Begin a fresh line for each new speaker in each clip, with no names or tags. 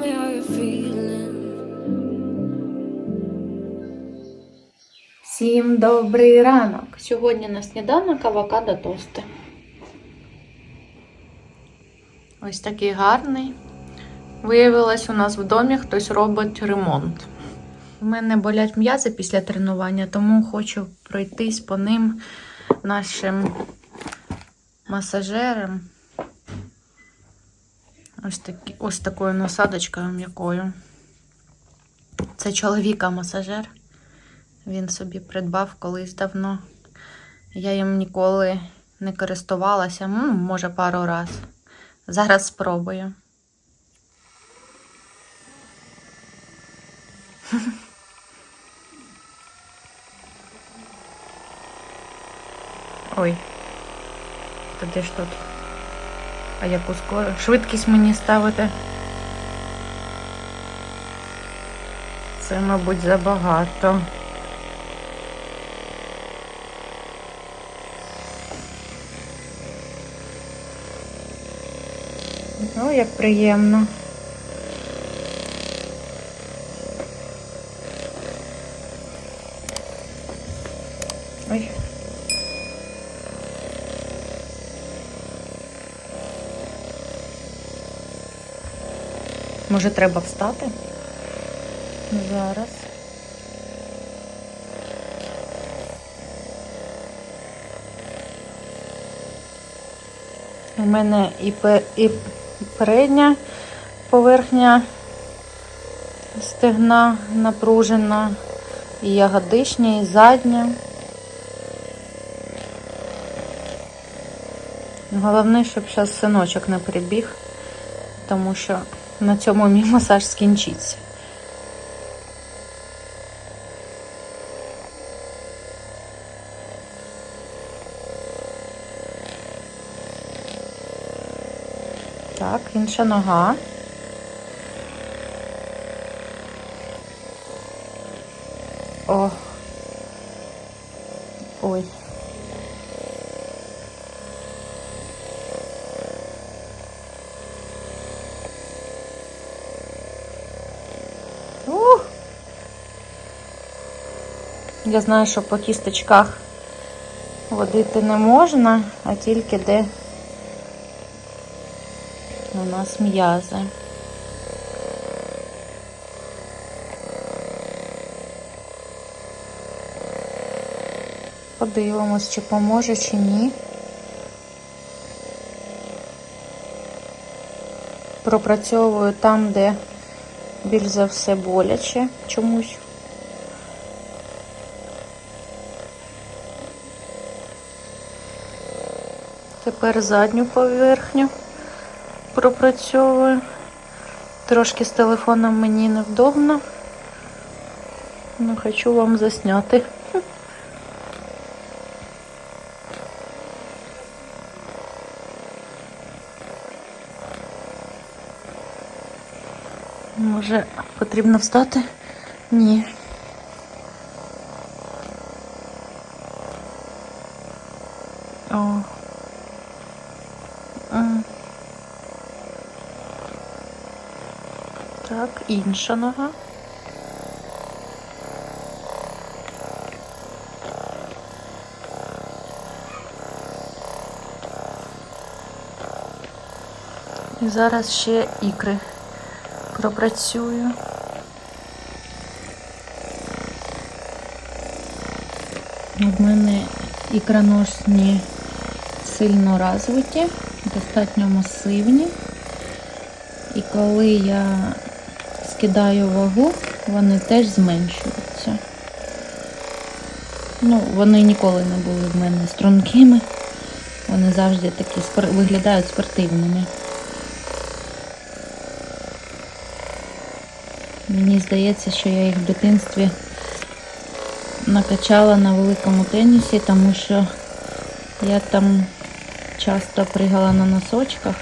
me how you're feeling.
Всім добрий ранок! Сьогодні на сніданок авокадо тости. Ось такий гарний. Виявилось, у нас в домі хтось робить ремонт. У мене болять м'язи після тренування, тому хочу пройтись по ним нашим масажером. Ось, такі, ось такою насадочкою м'якою. Це чоловіка масажер. Він собі придбав колись давно. Я їм ніколи не користувалася, м, може, пару раз. Зараз спробую. Ой, то де ж тут? А яку скоро? Швидкість мені ставити? Це, мабуть, забагато. Ну, як приємно. Ой. Може, треба встати? Зараз. У мене і, і передня поверхня стегна напружена, і ягодичня, і задня. Головне, щоб зараз синочок не прибіг, тому що на цьому мій масаж скінчиться. Так, інша нога. О. Ой. Ух. Я знаю, що по кісточках водити не можна, а тільки де у нас м'язи. Подивимось, чи поможе, чи ні. Пропрацьовую там, де більш за все боляче чомусь. Тепер задню поверхню пропрацьовую. Трошки з телефоном мені невдобно. Ну, хочу вам засняти. Може, потрібно встати? Ні. Інша нога. І зараз ще ікри пропрацюю. У мене ікроножні сильно розвиті, достатньо масивні. І коли я скидаю вагу, вони теж зменшуються. Ну, вони ніколи не були в мене стрункими. Вони завжди такі спор- виглядають спортивними. Мені здається, що я їх в дитинстві накачала на великому тенісі, тому що я там часто пригала на носочках.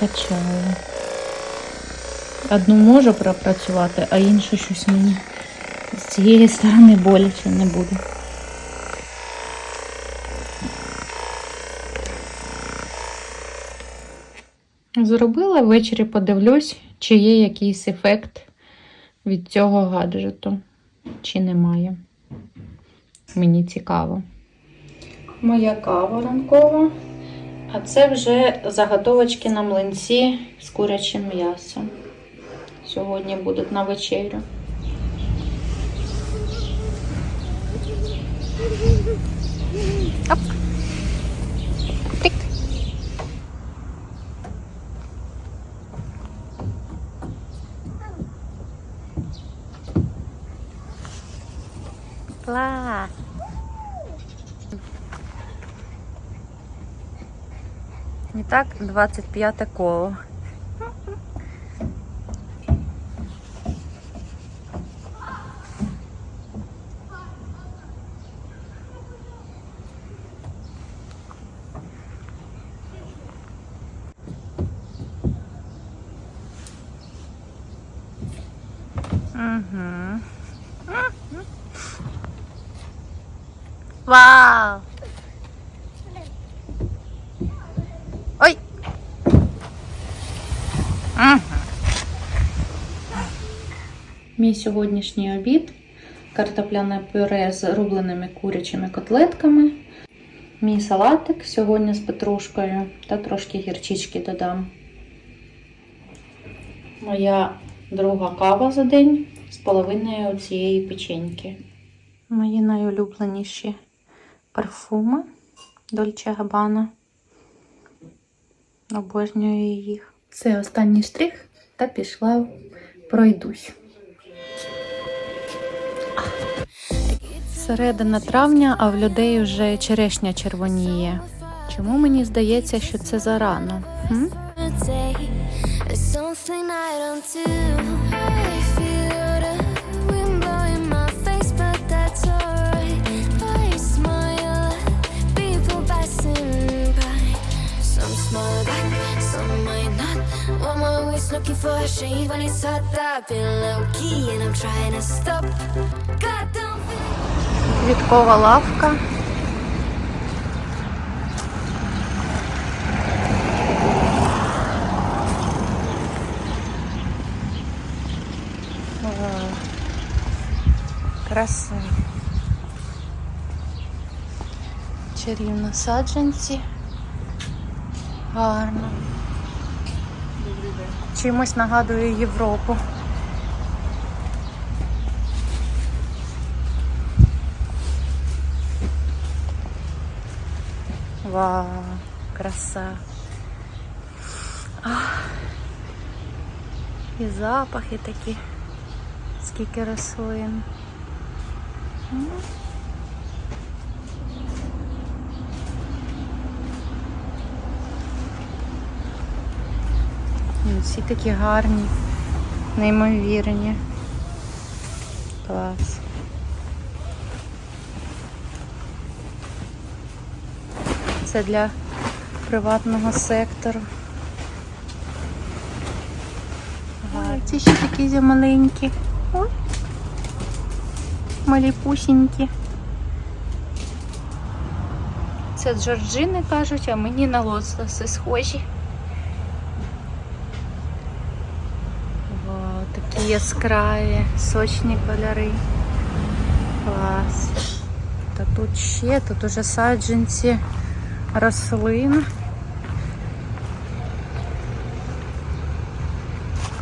вистачало. Одну можу пропрацювати, а іншу щось мені з цієї сторони боляче не буде. Зробила ввечері подивлюсь, чи є якийсь ефект від цього гаджету, чи немає. Мені цікаво. Моя кава ранкова. А це вже заготовочки на млинці з курячим м'ясом. Сьогодні будуть на вечерю. Оп. Тик. Клас. Так, 25 коло. Угу. Вау! Мій сьогоднішній обід картопляне пюре з рубленими курячими котлетками. Мій салатик сьогодні з петрушкою та трошки гірчички додам. Моя друга кава за день з половиною цієї печеньки. Мої найулюбленіші парфуми Dolce Gabbana. Обожнюю їх. Це останній штрих та пішла пройдусь. Середина травня, а в людей вже черешня червоніє. Чому мені здається, що це зарано? Квіткова лавка. Вау. Краса. Чарівно саджанці. Гарно. Чимось нагадує Європу. Вау, краса. Ах. І запахи такі. Скільки рослин. Всі такі гарні, неймовірні. Клас. Це для приватного сектору. Ой, ці ще такі маленькі. Ой. Малі пусінькі. Це Джорджини кажуть, а мені на лотоси схожі. Вау, такі яскраві, сочні кольори. Клас. Та тут ще, тут уже саджанці рослин.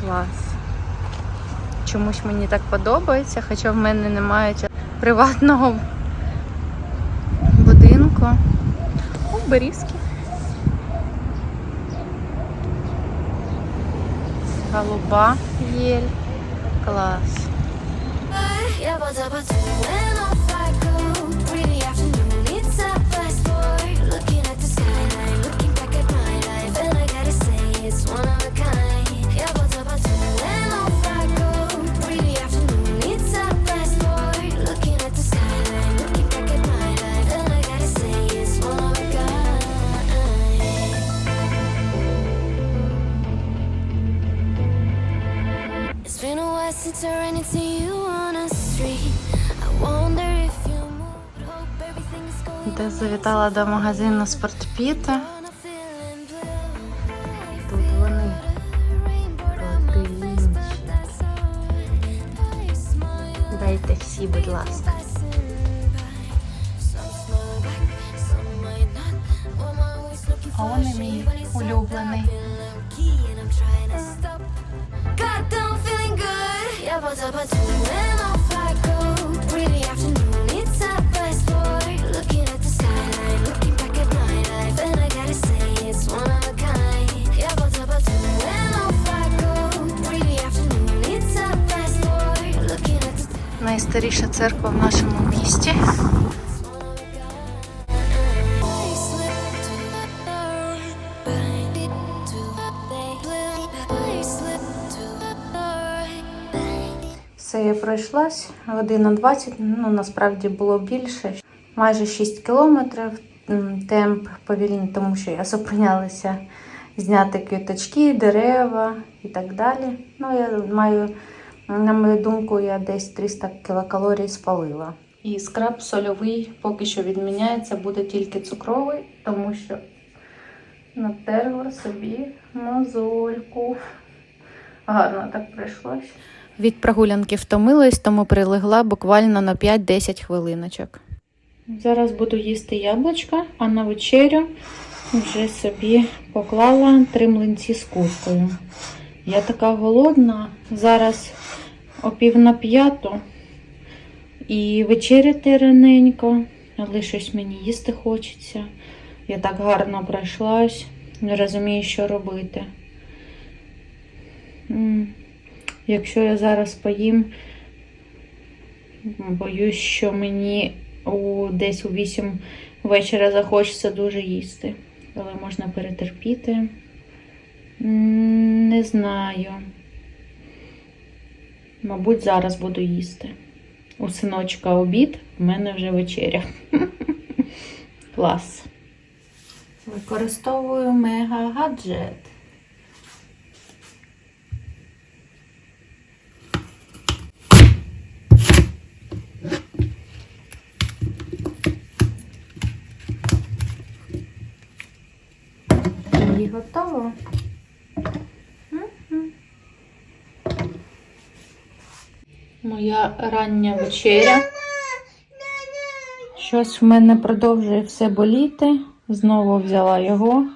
Клас. Чомусь мені так подобається, хоча в мене немає приватного будинку. О, берізки. Голуба єль. Клас. Де завітала до магазину спортпіта. Всі, будь ласка. А он і мій улюблений.
Goddamn feeling good. Yeah, but up at two
Найстаріша церква в нашому місті. Все, я пройшлась. Година 20, ну насправді було більше. Майже 6 кілометрів. Темп повільний, тому що я зупинялася зняти квіточки, дерева і так далі. Ну, я маю, на мою думку, я десь 300 кілокалорій спалила. І скраб сольовий поки що відміняється, буде тільки цукровий, тому що натерла собі мозольку. Гарно так прийшлось. Від прогулянки втомилась, тому прилегла буквально на 5-10 хвилиночок. Зараз буду їсти яблучка, а на вечерю вже собі поклала три млинці з куркою. Я така голодна. Зараз о пів на п'яту. І вечеряти раненько, але щось мені їсти хочеться. Я так гарно пройшлась, не розумію, що робити. Якщо я зараз поїм, боюсь, що мені у, десь у 8 вечора захочеться дуже їсти. Але можна перетерпіти. Не знаю. Мабуть, зараз буду їсти. У синочка обід, в мене вже вечеря. Клас. Використовую мега гаджет. Готово. Моя рання вечеря. Щось в мене продовжує все боліти. Знову взяла його,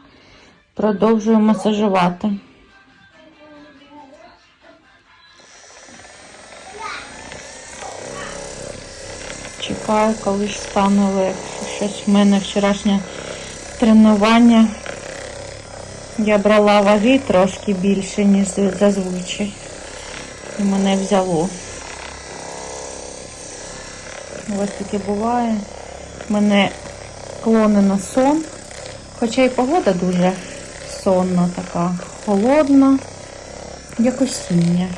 продовжую масажувати. Чекаю, коли ж стане легше. Щось в мене вчорашнє тренування. Я брала ваги трошки більше, ніж зазвичай. І мене взяло. Ось таке буває. Мене клони на сон. Хоча і погода дуже сонна, така холодна, як осіння.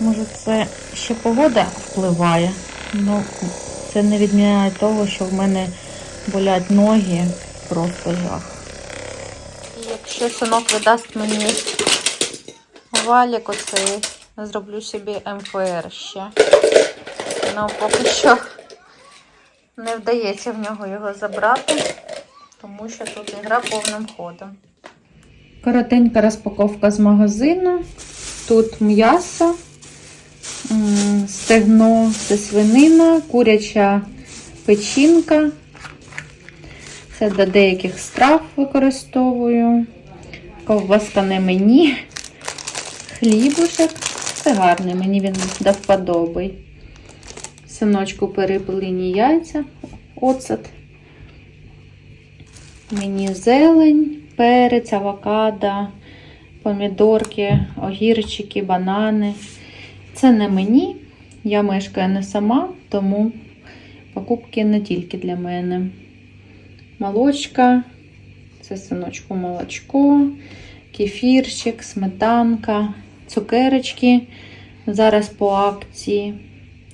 Може, це ще погода впливає, але це не відміняє того, що в мене болять ноги, просто жах. Якщо синок видасть мені валік оцей, зроблю собі МФР ще. Ну, поки що не вдається в нього його забрати, тому що тут ігра повним ходом. Коротенька розпаковка з магазину. Тут м'ясо, стегно це свинина, куряча печінка. Це до деяких страв використовую. Ковбаска не мені. Хлібушек. Це гарний, мені він до вподоби. Синочку перепилені яйця, оцет. Мені зелень, перець, авокадо, помідорки, огірчики, банани. Це не мені. Я мешкаю не сама, тому покупки не тільки для мене. Молочка, це синочку молочко, кефірчик, сметанка, цукерочки. Зараз по акції.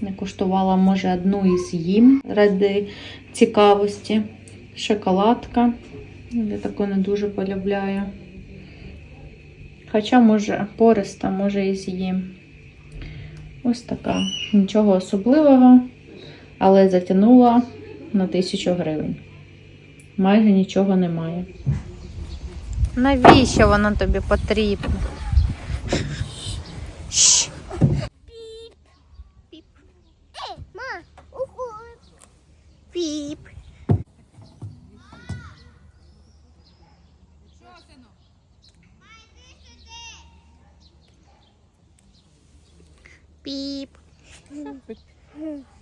Не куштувала, може, одну із їм ради цікавості. Шоколадка. Я таку не дуже полюбляю. Хоча, може, пориста, може, і з'їм. Ось така. Нічого особливого, але затягнула на тисячу гривень. Майже нічого немає. Навіщо воно тобі потрібно? хліб. Піп.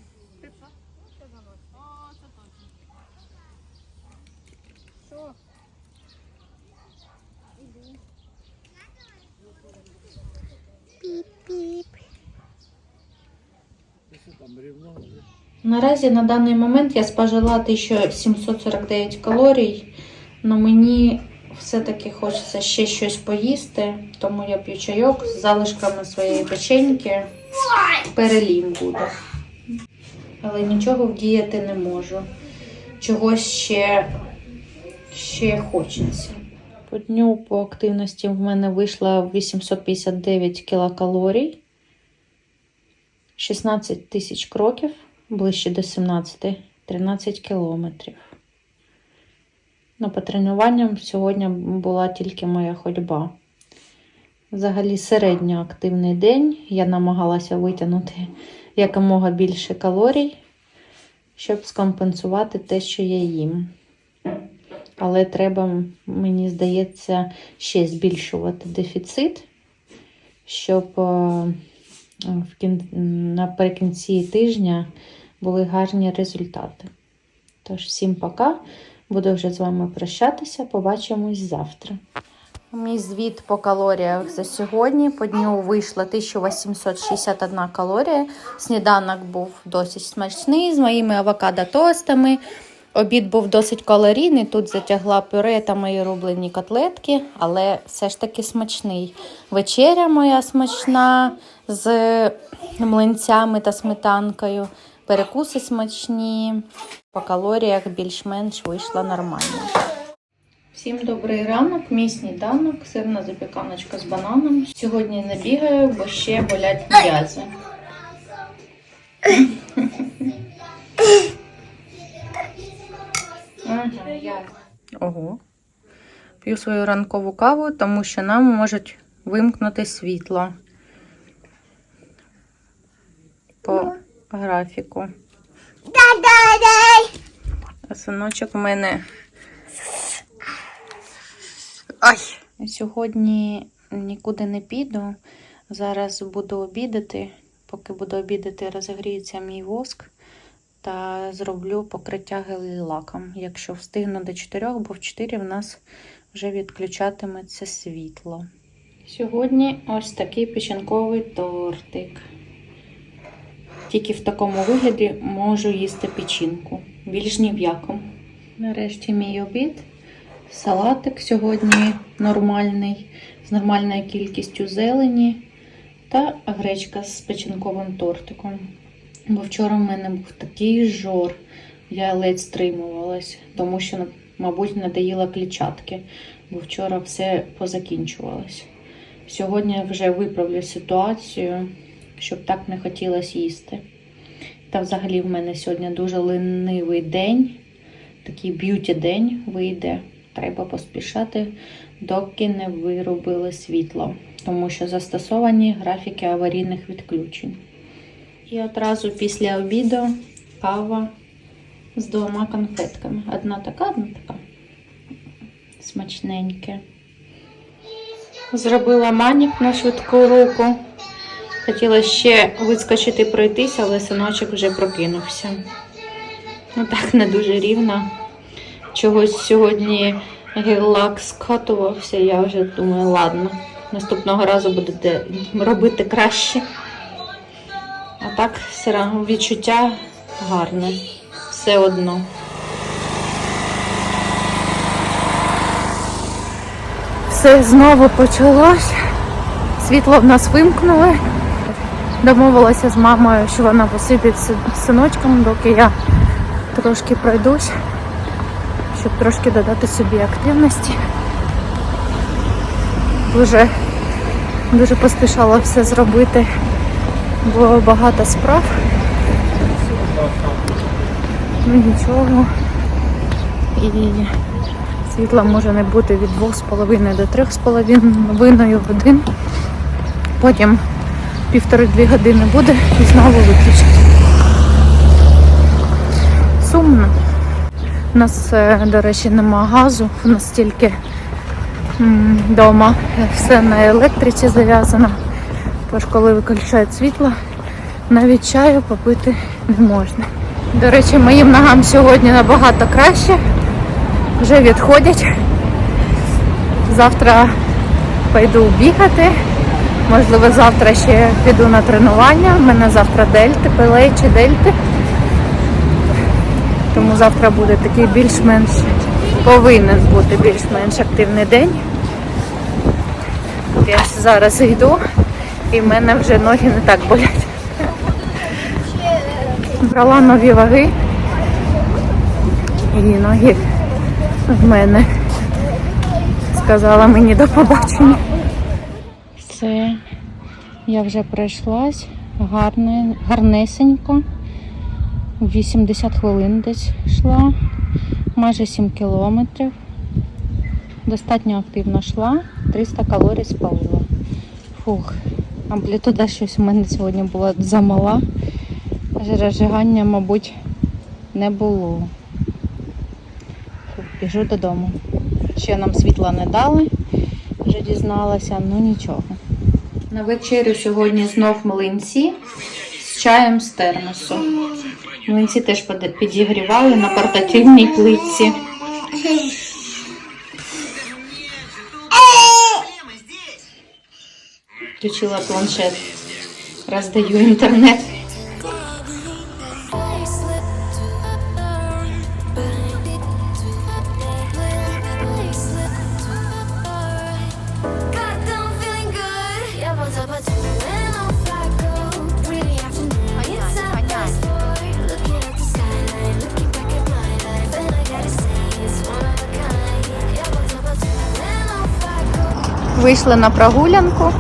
Наразі на даний момент я спожила 1749 калорій, але мені все-таки хочеться ще щось поїсти, тому я п'ю чайок з залишками своєї печеньки. Перелім буде. Але нічого вдіяти не можу. Чогось ще, ще хочеться. По дню по активності в мене вийшло 859 кілокалорій, 16 тисяч кроків, ближче до 17, 13 кілометрів. Ну, по тренуванням сьогодні була тільки моя ходьба. Взагалі середньоактивний день. Я намагалася витягнути якомога більше калорій, щоб скомпенсувати те, що я їм. Але треба, мені здається, ще збільшувати дефіцит, щоб е, наприкінці тижня були гарні результати. Тож, всім пока. Буду вже з вами прощатися. Побачимось завтра. Мій звіт по калоріях за сьогодні. По дню вийшло 1861 калорія. Сніданок був досить смачний з моїми авокадо-тостами. Обід був досить калорійний. Тут затягла пюре та мої рублені котлетки, але все ж таки смачний. Вечеря моя смачна з млинцями та сметанкою. Перекуси смачні. По калоріях більш-менш вийшло нормально. Всім добрий ранок, мій сніданок, сирна запіканочка з бананом. Сьогодні не бігаю, бо ще болять м'язи. Ого. П'ю свою ранкову каву, тому що нам можуть вимкнути світло по графіку. А синочок в мене. Ай! Сьогодні нікуди не піду. Зараз буду обідати. Поки буду обідати, розігріється мій воск та зроблю покриття гель-лаком. Якщо встигну до 4, бо в 4 в нас вже відключатиметься світло. Сьогодні ось такий печінковий тортик. Тільки в такому вигляді можу їсти печінку. Більш ні в якому. Нарешті мій обід. Салатик сьогодні нормальний, з нормальною кількістю зелені та гречка з печінковим тортиком. Бо вчора в мене був такий жор, я ледь стримувалась, тому що, мабуть, не доїла клітчатки, бо вчора все позакінчувалось. Сьогодні я вже виправлю ситуацію, щоб так не хотілося їсти. Та взагалі в мене сьогодні дуже ленивий день, такий б'юті день вийде. Треба поспішати, доки не виробили світло, тому що застосовані графіки аварійних відключень. І одразу після обіду кава з двома конфетками. Одна така, одна така. Смачненьке. Зробила манік на швидку руку. Хотіла ще вискочити пройтися, але синочок вже прокинувся. Ну так, не дуже рівно. Чогось сьогодні гель-лак скатувався, я вже думаю, ладно, наступного разу будете робити краще. А так все відчуття гарне. Все одно. Все знову почалось. Світло в нас вимкнули. Домовилася з мамою, що вона посидить з синочком, доки я трошки пройдусь, щоб трошки додати собі активності. Дуже, дуже поспішала все зробити, було багато справ. Ну нічого. І світла може не бути від 2,5 до 3,5 годин. Потім півтори-дві години буде і знову виключать. Сумно. У нас, е, до речі, нема газу, у нас тільки вдома все на електриці зав'язано. Тож, коли виключають світло, навіть чаю попити не можна. До речі, моїм ногам сьогодні набагато краще. Вже відходять. Завтра пойду бігати. Можливо, завтра ще піду на тренування. У мене завтра дельти, плечі, дельти. Тому завтра буде такий більш-менш повинен бути більш-менш активний день. Я зараз йду і в мене вже ноги не так болять. Брала нові ваги. І ноги в мене сказала мені до побачення. Я вже пройшлась гарне, гарнесенько. 80 хвилин десь йшла, майже 7 кілометрів. Достатньо активно йшла, 300 калорій спалила. Фух, амплітуда щось у мене сьогодні була замала. Жирожигання, мабуть, не було. Фух, біжу додому. Ще нам світла не дали, вже дізналася, ну нічого. На вечерю сьогодні знов млинці з чаєм з термосу. Млинці теж підігрівали на портативній плитці. Включила планшет. Роздаю інтернет. Вийшли на прогулянку.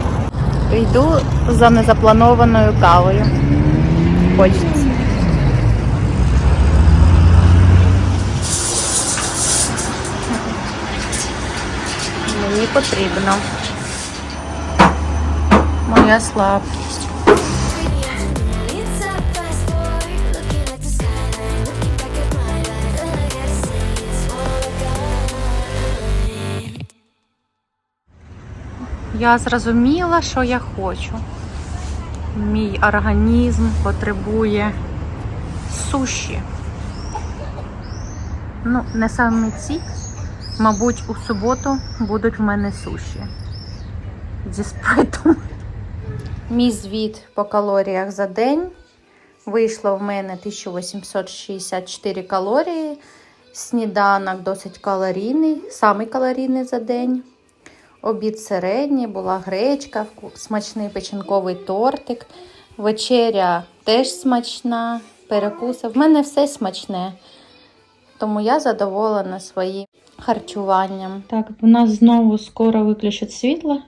Йду за незапланованою кавою. Хочеться. Мені потрібно. Моя слабкість. Я зрозуміла, що я хочу. Мій організм потребує суші. Ну, не саме ці. Мабуть, у суботу будуть в мене суші зі спритом. Мій звіт по калоріях за день вийшло в мене 1864 калорії. Сніданок досить калорійний, самий калорійний за день. Обід середній, була гречка, смачний печінковий тортик. Вечеря теж смачна, перекуси. В мене все смачне. Тому я задоволена своїм харчуванням. Так, в нас знову скоро виключать світло,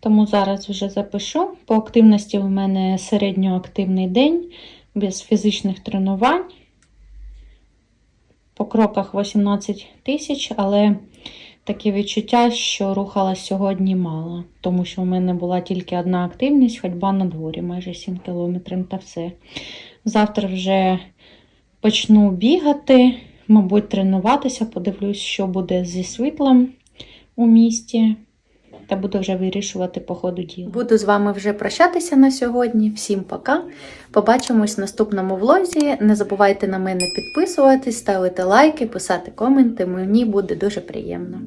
тому зараз вже запишу. По активності в мене середньоактивний день, без фізичних тренувань. По кроках 18 тисяч, але таке відчуття, що рухалась сьогодні мало, тому що в мене була тільки одна активність, ходьба на дворі, майже 7 кілометрів та все. Завтра вже почну бігати, мабуть, тренуватися, подивлюсь, що буде зі світлом у місті. Та буду вже вирішувати по ходу діла. Буду з вами вже прощатися на сьогодні. Всім пока. Побачимось в наступному влозі. Не забувайте на мене підписуватись, ставити лайки, писати коменти. Мені буде дуже приємно.